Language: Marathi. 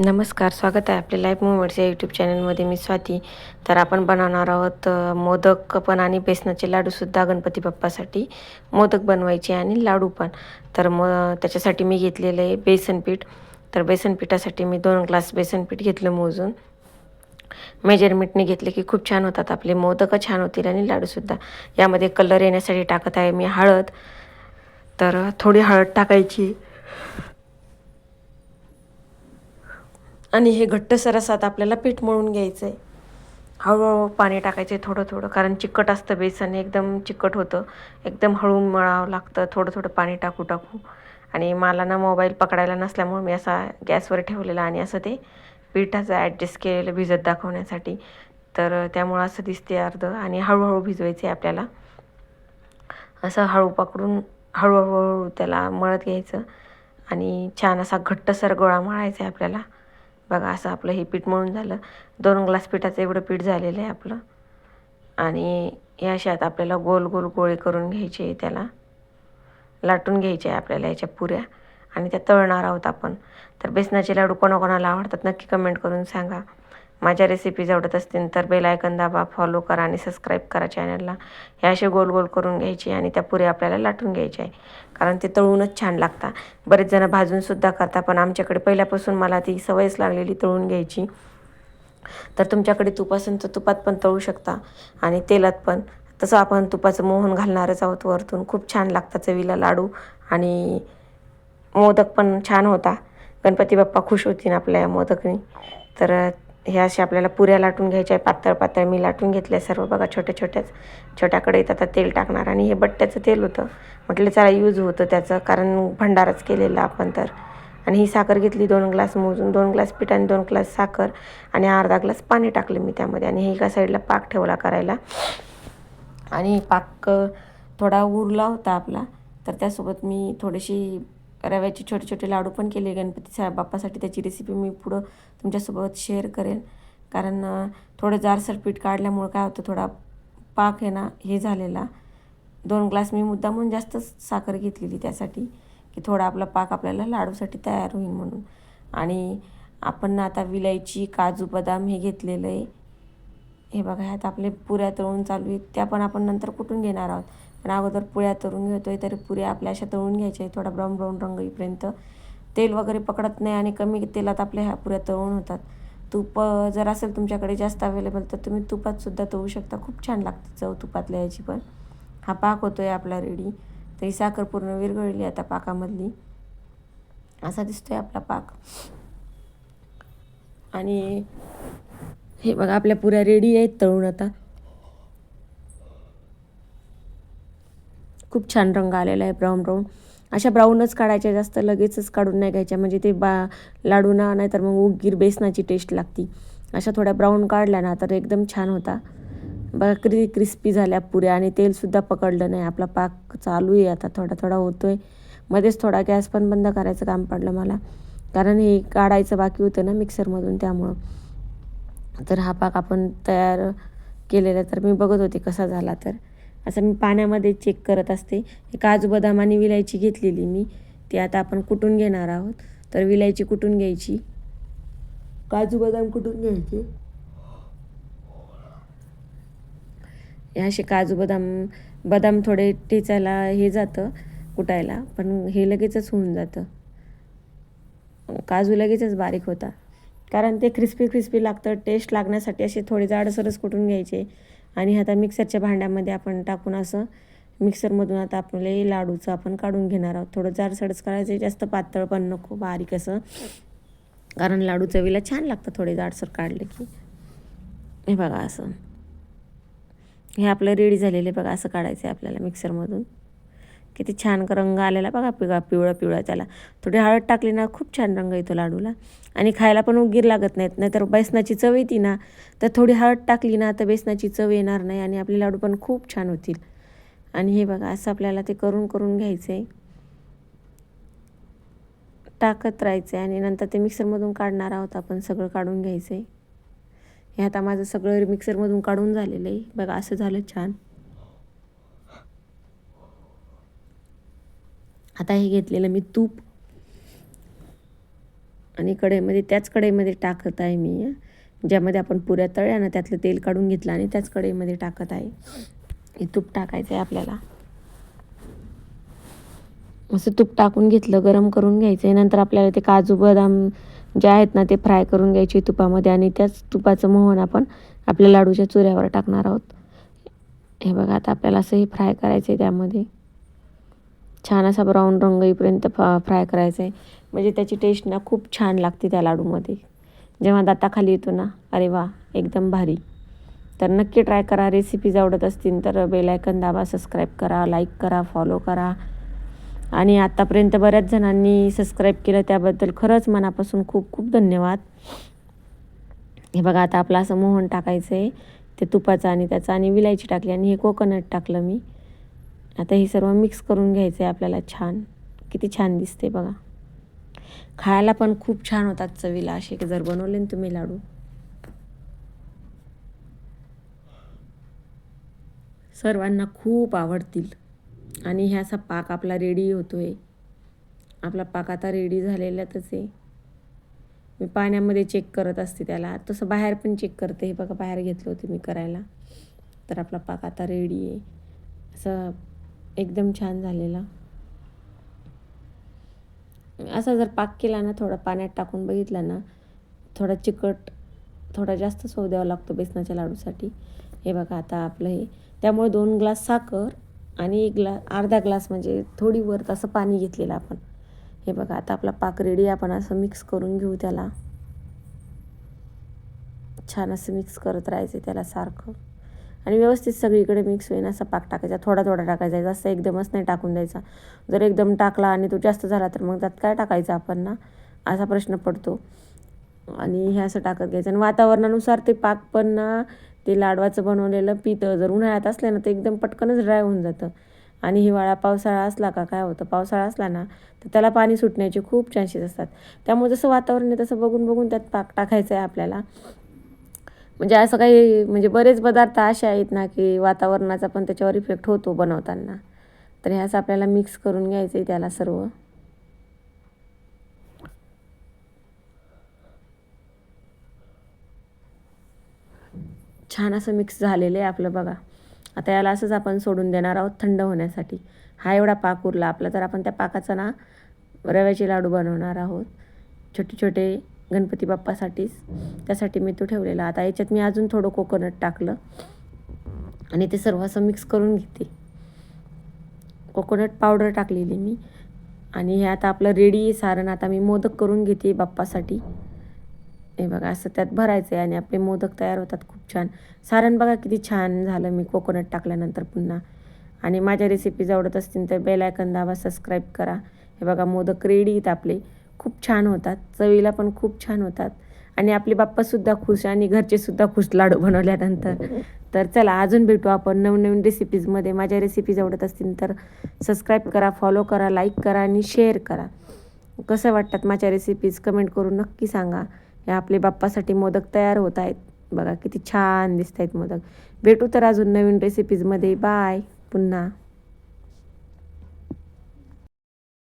नमस्कार स्वागत आहे आपल्या लाईफ मुवमेंट्स या यूट्यूब चॅनलमध्ये मी स्वाती. तर आपण बनवणार आहोत मोदक पण आणि बेसनाचे लाडूसुद्धा गणपती बाप्पासाठी. मोदक बनवायचे आणि लाडू पण. तर मग त्याच्यासाठी मी घेतलेलं आहे बेसनपीठ तर बेसन पिठासाठी मी दोन ग्लास बेसनपीठ घेतलं मोजून. मेजरमेंटने घेतले की खूप छान होतात आपले मोदकं छान होतील आणि लाडूसुद्धा यामध्ये कलर येण्यासाठी टाकत आहे मी हळद. तर थोडी हळद टाकायची. आणि हे घट्ट सरसात आपल्याला पीठ मळून घ्यायचं आहे हळूहळू पाणी टाकायचे थोडं थोडं कारण चिकट असतं बेसन एकदम चिकट होतं. एकदम हळू मळावं लागतं थोडं थोडं पाणी टाकू टाकू. आणि मला ना मोबाईल पकडायला नसल्यामुळे मी असा गॅसवर ठेवलेला आणि असं ते पिठाचं ॲडजस्ट केलेलं भिजत दाखवण्यासाठी. तर त्यामुळं असं दिसते अर्ध आणि हळूहळू भिजवायचं आहे आपल्याला. असं हळू पकडून हळूहळू त्याला मळत घ्यायचं. आणि छान असा घट्टसर गोळा मळायचा आहे आपल्याला. बघा असं आपलं हे पीठ मळून झालं. दोन ग्लास पिठाचं एवढं पीठ झालेलं आहे आपलं. आणि या अशात आपल्याला गोल गोल गोळे करून घ्यायचे त्याला. लाटून घ्यायचे आहे आपल्याला याच्या पुऱ्या. आणि त्या तळणार आहोत आपण. तर बेसनाचे लाडू कोणाकोणाला आवडतात नक्की कमेंट करून सांगा. माझ्या रेसिपीज आवडत असतील तर बेल आयकन दाबा फॉलो करा आणि सबस्क्राईब करा चॅनलला हे असे गोल गोल करून घ्यायची आणि त्या पुऱ्या आपल्याला लाटून घ्यायच्या आहे कारण ते तळूनच छान लागतात. बरेच जण भाजूनसुद्धा करतात पण आमच्याकडे पहिल्यापासून मला ती सवयच लागलेली तळून घ्यायची. तर तुमच्याकडे तूप असेल तर तुपात पण तळू शकता आणि तेलात पण. तसं आपण तुपाचं मोहन घालणारच आहोत वरतून. खूप छान लागतं चवीला लाडू आणि मोदक पण छान होता. गणपती बाप्पा खुश होतील आपल्या या मोदकनी. तर हे असे आपल्याला पुऱ्या लाटून घ्यायच्या आहे पातळ पातळ. मी लाटून घेतल्या सर्व. बघा छोट्या छोट्याच छोट्याकडे आता तेल टाकणार आणि हे बट्ट्याचं तेल होतं. म्हटलं चला यूज होतं त्याचं कारण भंडाराच केलेला आपण तर. आणि ही साखर घेतली दोन ग्लास मोजून दोन ग्लास पीठ आणि दोन ग्लास साखर आणि अर्धा ग्लास पाणी टाकलं मी त्यामध्ये. आणि हे एका साईडला पाक ठेवला करायला. आणि पाक थोडा उरला होता आपला. तर त्यासोबत मी थोडीशी रव्याचे छोटे छोटे लाडू पण केले गणपती सा बाप्पासाठी त्याची रेसिपी मी पुढं तुमच्यासोबत शेअर करेन. कारण थोडं जारसर पीठ काढल्यामुळं काय होतं थोडा पाक आहे ना हे झालेला. दोन ग्लास मी मुद्दामून जास्त साखर घेतलेली त्यासाठी की थोडा आपला पाक आपल्याला लाडूसाठी तयार होईल म्हणून. आणि आपण आता विलायची काजू बदाम हे घेतलेलं आहे. हे बघा ह्यात आपले पुऱ्या तळून चालू आहेत. त्या पण आपण नंतर कुठून घेणार आहोत? पण अगोदर पुऱ्या तळून घेतो आहे तरी पुऱ्या आपल्या अशा तळून घ्यायच्या आहे थोडा ब्राऊन ब्राऊन रंग येईपर्यंत. तेल वगैरे पकडत नाही आणि कमी तेलात आपल्या ह्या पुऱ्या तळून होतात. तूप जर असेल तुमच्याकडे जास्त अवेलेबल तर तुम्ही तुपातसुद्धा तळू शकता. खूप छान लागते चव तुपातल्या याची पण. हा पाक होतो आहे आपला रेडी तरी साखर पूर्ण विरघळली आता पाकामधली. असा दिसतो आहे आपला पाक. आणि हे बघा आपल्या पुऱ्या रेडी आहेत तळून आता. खूप छान रंग आलेला आहे ब्राऊन ब्राऊन. अशा ब्राऊनच काढायच्या जास्त लगेचच काढून नाही घ्यायच्या. म्हणजे ते बा लाडू ना नाहीतर मग उगीर बेसनाची टेस्ट लागती. अशा थोड्या ब्राऊन काढल्या ना तर एकदम छान होता. बकरी क्रिस्पी झाल्या पुऱ्या आणि तेलसुद्धा पकडलं नाही. आपला पाक चालू आहे आता थोडा थोडा होतो आहे मध्येच थोडा गॅस पण बंद करायचं काम पडलं मला. कारण हे काढायचं बाकी होतं ना मिक्सरमधून त्यामुळं. तर हा पाक आपण तयार केलेला तर मी बघत होते कसा झाला तर. असं मी पाण्यामध्ये चेक करत असते. हे काजू बदाम आणि विलायची घेतलेली मी. ती आता आपण कुटून घेणार आहोत? तर विलायची कुटून घ्यायची? काजू बदाम कुटून घ्यायचे? हे असे काजू बदाम बदाम थोडे टेचायला हे जातं कुटायला पण हे लगेचच होऊन जातं. काजू लगेचच बारीक होता. कारण ते क्रिस्पी क्रिस्पी लागतं. टेस्ट लागण्यासाठी असे थोडे जाडसरच कुटून घ्यायचे? आणि आता मिक्सरच्या भांड्यामध्ये आपण टाकून असं मिक्सरमधून आता आपले लाडूचं आपण काढून घेणार आहोत. थोडं जाडसरच करायचं आहे जास्त पातळ पण नको बारीक असं. कारण लाडू चवीला छान लागतं थोडे जाडसर काढले की. हे बघा असं. हे आपलं रेडी झालेलं आहे बघा असं काढायचं आहे आपल्याला मिक्सरमधून. किती छान रंग आलेला बघा पिवळा पिवळा पिवळा त्याला. थोडी हळद टाकली ना खूप छान रंग येतो लाडूला. आणि खायला पण उगीर लागत नाहीत नाहीतर बेसनाची चव येते ना तर थोडी हळद टाकली ना तर बेसनाची चव येणार नाही आणि आपले लाडू पण खूप छान होतील. आणि हे बघा असं आपल्याला ते करून करून घ्यायचं आहे टाकत राहायचं आहे आणि नंतर ते मिक्सरमधून काढणार आहोत आपण सगळं काढून घ्यायचं आहे हे आता माझं सगळं मिक्सरमधून काढून झालेलं आहे. बघा असं झालं छान. आता हे घेतलेलं मी तूप. आणि कढईमध्ये त्याच कढईमध्ये टाकत आहे मी. ज्यामध्ये आपण पुऱ्या तळल्या ना त्यातलं तेल काढून घेतलं आणि त्याच कढईमध्ये टाकत आहे. हे तूप टाकायचं आहे आपल्याला. असं तूप टाकून घेतलं गरम करून घ्यायचं आहे नंतर आपल्याला ते काजू बदाम जे आहेत ना ते फ्राय करून घ्यायचे तुपामध्ये. आणि त्याच तुपाचं मोहन आपण आपल्या लाडूच्या चुऱ्यावर टाकणार आहोत. हे बघा आता आपल्याला असं हे फ्राय करायचं आहे त्यामध्ये. छान असा ब्राऊन रंग येईपर्यंत फ्राय करायचं आहे म्हणजे त्याची टेस्ट ना खूप छान लागते त्या लाडूमध्ये. जेव्हा दाताखाली येतो ना अरे वा एकदम भारी. तर नक्की ट्राय करा. रेसिपीज आवडत असतील तर बेलायकन दाबा सबस्क्राईब करा लाईक करा फॉलो करा. आणि आत्तापर्यंत बऱ्याच जणांनी सबस्क्राईब केलं त्याबद्दल खरंच मनापासून खूप खूप धन्यवाद. हे बघा आता आपलं असं मोहन टाकायचं आहे ते तुपाचं आणि त्याचं आणि विलायची टाकली आणि हे कोकोनट टाकलं मी. आता हे सर्व मिक्स करून घ्यायचं आहे आपल्याला छान. किती छान दिसते बघा. खायला पण खूप छान होतात चवीला असे. की जर बनवले ना तुम्ही लाडू. सर्वांना खूप आवडतील. आणि ह्या असा पाक आपला रेडी होतोय. आपला पाक आता रेडी झालेलाच आहे. मी पाण्यामध्ये चेक करत असते त्याला. तसं बाहेर पण चेक करते. हे बघा बाहेर घेतलं होतं मी करायला. तर आपला पाक आता रेडी आहे. असं एकदम छान झालेला. असा जर पाक केला ना थोडा पाण्यात टाकून बघितला ना थोडा चिकट थोडा जास्त सो द्यावा लागतो बेसनाच्या लाडूसाठी. हे बघा आता आपलं हे. त्यामुळे दोन ग्लास साखर आणि एक ग्ला अर्धा ग्लास म्हणजे थोडी वर तसं पाणी घेतलेलं आपण. हे बघा आता आपला पाक रेडी आपण असं मिक्स करून घेऊ त्याला. छान असं मिक्स करत राहायचं त्याला सारखं. आणि व्यवस्थित सगळीकडे मिक्स होईन असा पाक टाकायचा. थोडा थोडा टाकायचा. जास्त एकदमच नाही टाकून द्यायचा. जर एकदम टाकला आणि तो जास्त झाला तर मग त्यात काय टाकायचं आपण ना? असा प्रश्न पडतो. आणि हे असं टाकत घ्यायचं. आणि वातावरणानुसार ते पाक पण ना ते लाडवाचं बनवलेलं पितं जर उन्हाळ्यात असलं ना तर एकदम पटकनच ड्राय होऊन जातं. आणि हिवाळा पावसाळा असला का काय होतं? पावसाळा असला ना तर त्याला पाणी सुटण्याचे खूप चान्सेस असतात. त्यामुळे जसं वातावरण आहे तसं बघून बघून त्यात पाक टाकायचं आहे आपल्याला. म्हणजे असं काही म्हणजे बरेच पदार्थ असे आहेत ना की वातावरणाचा पण त्याच्यावर इफेक्ट होतो बनवताना. तर ह्याच असं आपल्याला मिक्स करून घ्यायचं आहे त्याला सर्व. छान असं मिक्स झालेलं आहे आपलं बघा. आता याला असंच आपण सोडून देणार आहोत थंड होण्यासाठी. हा एवढा पाक उरला आपला तर आपण त्या पाकाचा ना रव्याचे लाडू बनवणार आहोत. छोटे छोटे गणपती बाप्पासाठीच. त्यासाठी मी तो ठेवलेला. आता याच्यात मी अजून थोडं कोकोनट टाकलं. आणि ते सर्व असं मिक्स करून घेते. कोकोनट पावडर टाकलेली मी. आणि हे आता आपलं रेडी सारण. आता मी मोदक करून घेते बाप्पासाठी. हे बघा असं त्यात भरायचं आहे आणि आपले मोदक तयार होतात खूप छान. सारण बघा किती छान झालं मी कोकोनट टाकल्यानंतर पुन्हा. आणि माझ्या रेसिपीज आवडत असतील तर बेल आयकन दाबा सबस्क्राईब करा. हे बघा मोदक रेडी आहेत आपले. खूप छान होतात. चवीला पण खूप छान होतात. आणि आपले बाप्पासुद्धा खुश आणि घरचेसुद्धा खुश लाडू बनवल्यानंतर. तर चला अजून भेटू आपण नवनवीन रेसिपीजमध्ये माझ्या रेसिपीज आवडत असतील तर सबस्क्राईब करा फॉलो करा लाईक करा आणि शेअर करा. कसं वाटतात माझ्या रेसिपीज कमेंट करून नक्की सांगा. हे आपले बाप्पासाठी मोदक तयार होत आहेत. बघा किती छान दिसत आहेत मोदक. भेटू तर अजून नवीन रेसिपीजमध्ये बाय पुन्हा.